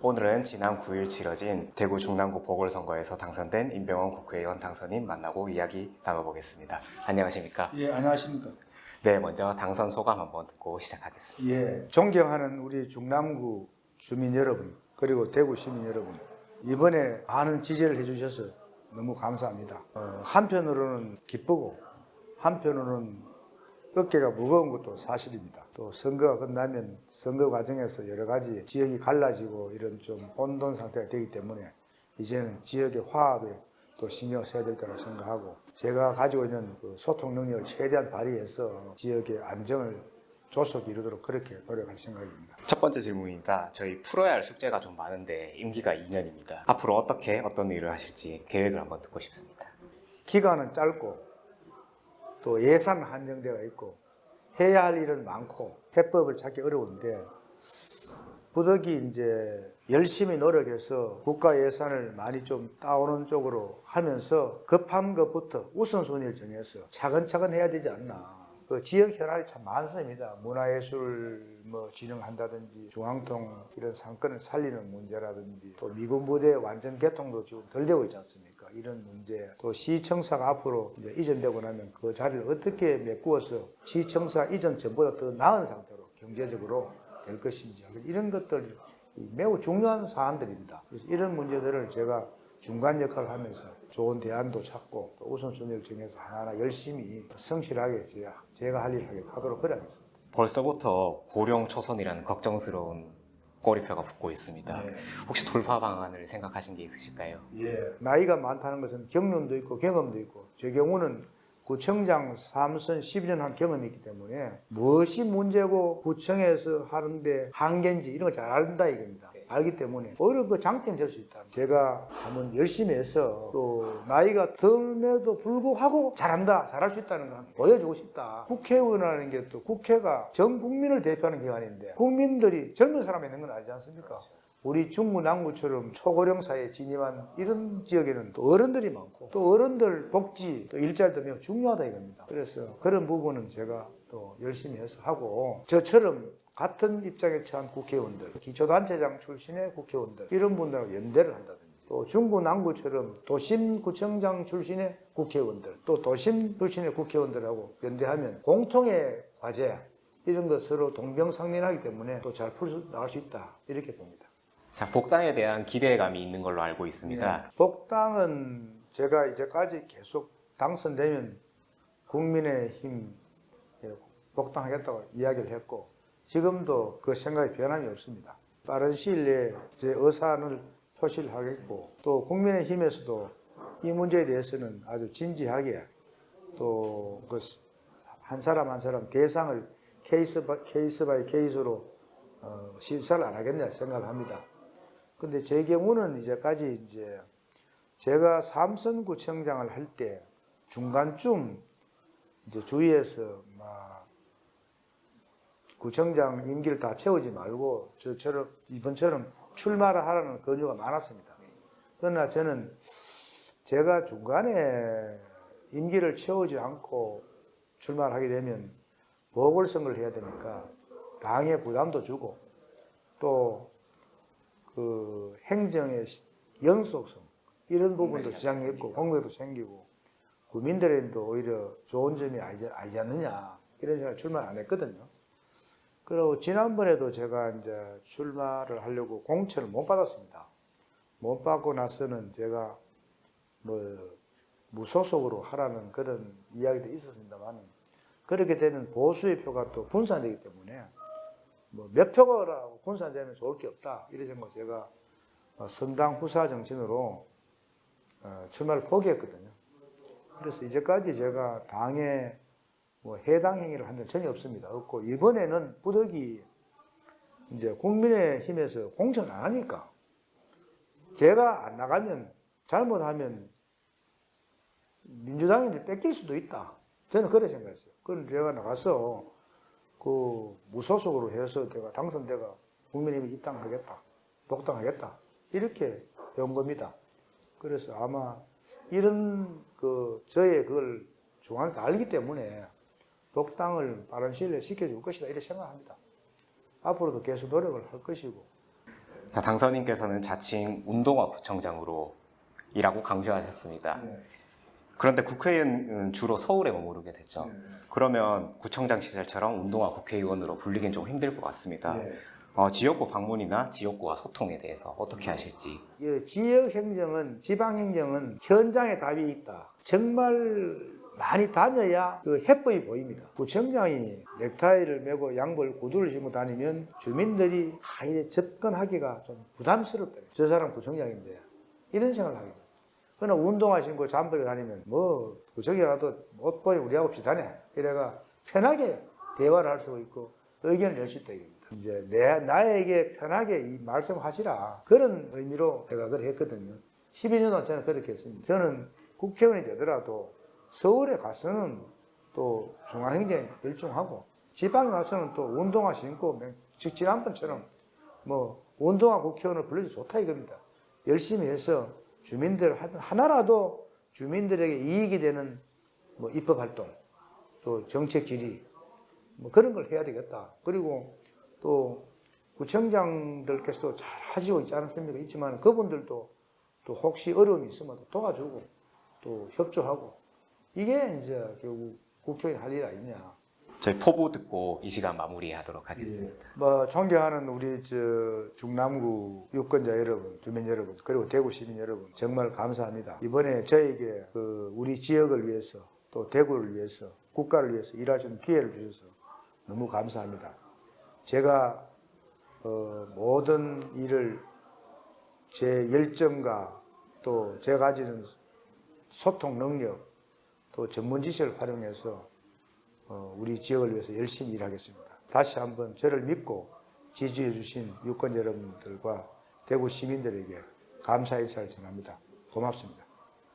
오늘은 지난 9일 치러진 대구 중남구 보궐선거에서 당선된 임병원 국회의원 당선인 만나고 이야기 나눠보겠습니다. 안녕하십니까? 예, 안녕하십니까. 네, 먼저 당선 소감 한번 듣고 시작하겠습니다. 예, 존경하는 우리 중남구 주민 여러분, 그리고 대구 시민 여러분, 이번에 많은 지지를 해주셔서 너무 감사합니다. 어, 한편으로는 기쁘고, 한편으로는 어깨가 무거운 것도 사실입니다. 또 선거가 끝나면 선거 과정에서 여러 가지 지역이 갈라지고 이런 좀 혼돈 상태가 되기 때문에 이제는 지역의 화합에 또 신경을 써야 될 거라고 생각하고 제가 가지고 있는 그 소통 능력을 최대한 발휘해서 지역의 안정을 조속히 이루도록 그렇게 노력할 생각입니다. 첫 번째 질문입니다. 저희 풀어야 할 숙제가 좀 많은데 임기가 2년입니다. 앞으로 어떻게 어떤 일을 하실지 계획을 한번 듣고 싶습니다. 기간은 짧고 또 예산 한정되어 있고 해야 할 일은 많고 해법을 찾기 어려운데 부득이 이제 열심히 노력해서 국가 예산을 많이 좀 따오는 쪽으로 하면서 급한 것부터 우선순위를 정해서 차근차근 해야 되지 않나. 그 지역 현안이 참 많습니다. 문화예술 뭐 진흥한다든지 중앙통 이런 상권을 살리는 문제라든지 또 미군 부대 완전 개통도 지금 덜 되고 있지 않습니까? 이런 문제 또 시청사가 앞으로 이전되고 나면 그 자리를 어떻게 메꾸어서 시청사 이전 전보다 더 나은 상태로 경제적으로 될 것인지 이런 것들 매우 중요한 사안들입니다. 그래서 이런 문제들을 제가 중간 역할을 하면서 좋은 대안도 찾고 또 우선순위를 정해서 하나하나 열심히 성실하게 제가, 제가 할 일을 하도록 그래야겠습니다. 벌써부터 고령 초선이라는 걱정스러운 꼬리표가 붙고 있습니다. 네. 혹시 돌파 방안을 생각하신 게 있으실까요? 예. 나이가 많다는 것은 경륜도 있고 경험도 있고 제 경우는 구청장 3선 12년 한 경험이 있기 때문에 무엇이 문제고 구청에서 하는데 한계인지 이런 걸 잘 안다 이겁니다. 알기 때문에 오히려 그 장점이 될 수 있다. 제가 한번 열심히 해서 또 나이가 덜에도 불구하고 잘한다, 잘할 수 있다는 걸 보여주고 싶다. 국회의원이라는 게 또 국회가 전 국민을 대표하는 기관인데 국민들이 젊은 사람이 있는 건 아니지 않습니까? 우리 중구 남구처럼 초고령 사회에 진입한 이런 지역에는 또 어른들이 많고 또 어른들 복지 또 일자리도 매우 중요하다 이겁니다. 그래서 그런 부분은 제가 또 열심히 해서 하고 저처럼 같은 입장에 처한 국회의원들, 기초단체장 출신의 국회의원들 이런 분들하고 연대를 한다든지 또 중구 남구처럼 도심구청장 출신의 국회의원들 또 도심 출신의 국회의원들하고 연대하면 공통의 과제 이런 것 서로 동병상련하기 때문에 또 잘풀수 나갈 수 있다 이렇게 봅니다. 자, 복당에 대한 기대감이 있는 걸로 알고 있습니다. 네. 복당은 제가 이제까지 계속 당선되면 국민의힘 복당하겠다고 이야기를 했고 지금도 그 생각이 변함이 없습니다. 빠른 시일 내에 제 의사를 표시를 하겠고 또 국민의힘에서도 이 문제에 대해서는 아주 진지하게 또그한 사람 한 사람 대상을 케이스 바이 케이스 바이 케이스로 어, 심사를 안 하겠냐 생각을 합니다. 근데 제 경우는 이제까지 이제 제가 삼선구청장을 할 때 중간쯤 이제 주위에서 막 구청장 임기를 다 채우지 말고 저처럼 이번처럼 출마를 하라는 권유가 많았습니다. 그러나 저는 제가 중간에 임기를 채우지 않고 출마를 하게 되면 보궐선거를 해야 되니까 당에 부담도 주고 또 그 행정의 연속성 이런 부분도 지장이 있고 공백도 생기고 국민들에도 오히려 좋은 점이 아니지, 아니지 않느냐 이런 생각 출마를 안 했거든요. 그리고 지난번에도 제가 이제 출마를 하려고 공천을 못 받았습니다. 못 받고 나서는 제가 뭐 무소속으로 하라는 그런 이야기도 있었습니다만 그렇게 되면 보수의 표가 또 분산되기 때문에 뭐 몇 표가라고 분산되면 좋을 게 없다 이래 생각 제가 어, 선당 후사 정신으로 어, 출마를 포기했거든요. 그래서 이제까지 제가 당에 뭐 해당 행위를 한 적 전혀 없습니다. 없고 이번에는 부득이 이제 국민의힘에서 공천을 안 하니까 제가 안 나가면 잘못하면 민주당이 뺏길 수도 있다. 저는 그래 생각했어요. 그럼 제가 나가서 그 무소속으로 해서 제가 당선돼가 국민의힘에 입당하겠다, 복당하겠다 이렇게 배운 겁니다. 그래서 아마 이런 그 저의 그걸 중앙에서 알기 때문에 복당을 빠른 시일 내에 시켜줄 것이다 이렇게 생각합니다. 앞으로도 계속 노력을 할 것이고 자, 당선인께서는 자칭 운동화 구청장으로 일하고 강조하셨습니다. 그런데 국회의원은 주로 서울에 머무르게 됐죠. 그러면 구청장 시절처럼 운동화 국회의원으로 불리긴 좀 힘들 것 같습니다. 네. 어, 지역구 방문이나 지역구와 소통에 대해서 어떻게 하실지. 이 지역 행정은 지방 행정은 현장에 답이 있다. 정말 많이 다녀야 그 해법이 보입니다. 구청장이 넥타이를 메고 양복 구두를 신고 다니면 주민들이 아 이래 접근하기가 좀 부담스럽다. 저 사람 구청장인데 이런 생각을 하게 돼요. 그러나 운동화 신고 잠복에 다니면 뭐 구청이라도 옷 보이 우리하고 비슷하네. 이래가 편하게 대화를 할 수 있고 의견을 낼 수 있다 이겁니다. 이제 내 나에게 편하게 이 말씀하시라 그런 의미로 제가 그걸 했거든요. 12년 동안 저는 그렇게 했습니다. 저는 국회의원이 되더라도 서울에 가서는 또 중앙행정에 열중하고 지방에 가서는 또 운동화 신고 즉 지난번처럼 뭐 운동화 국회의원을 불러도 좋다 이겁니다. 열심히 해서 주민들 하- 하나라도 주민들에게 이익이 되는 뭐 입법 활동 또 정책 질의 뭐 그런 걸 해야 되겠다. 그리고 또 구청장들께서도 잘 하시고 있지 않습니까? 있지만 그분들도 또 혹시 어려움이 있으면 도와주고 또 협조하고 이게 이제 결국 국회의원 할일 아니냐. 저희 포부 듣고 이 시간 마무리하도록 하겠습니다. 뭐 존경하는 우리 저 중남구 유권자 여러분, 주민 여러분, 그리고 대구 시민 여러분 정말 감사합니다. 이번에 저에게 그 우리 지역을 위해서 또 대구를 위해서 국가를 위해서 일하시는 기회를 주셔서 너무 감사합니다. 제가 어, 모든 일을 제 열정과 또 제가 가지는 소통 능력 또 전문 지식을 활용해서 어, 우리 지역을 위해서 열심히 일하겠습니다. 다시 한번 저를 믿고 지지해 주신 유권 여러분들과 대구 시민들에게 감사 인사를 전합니다. 고맙습니다.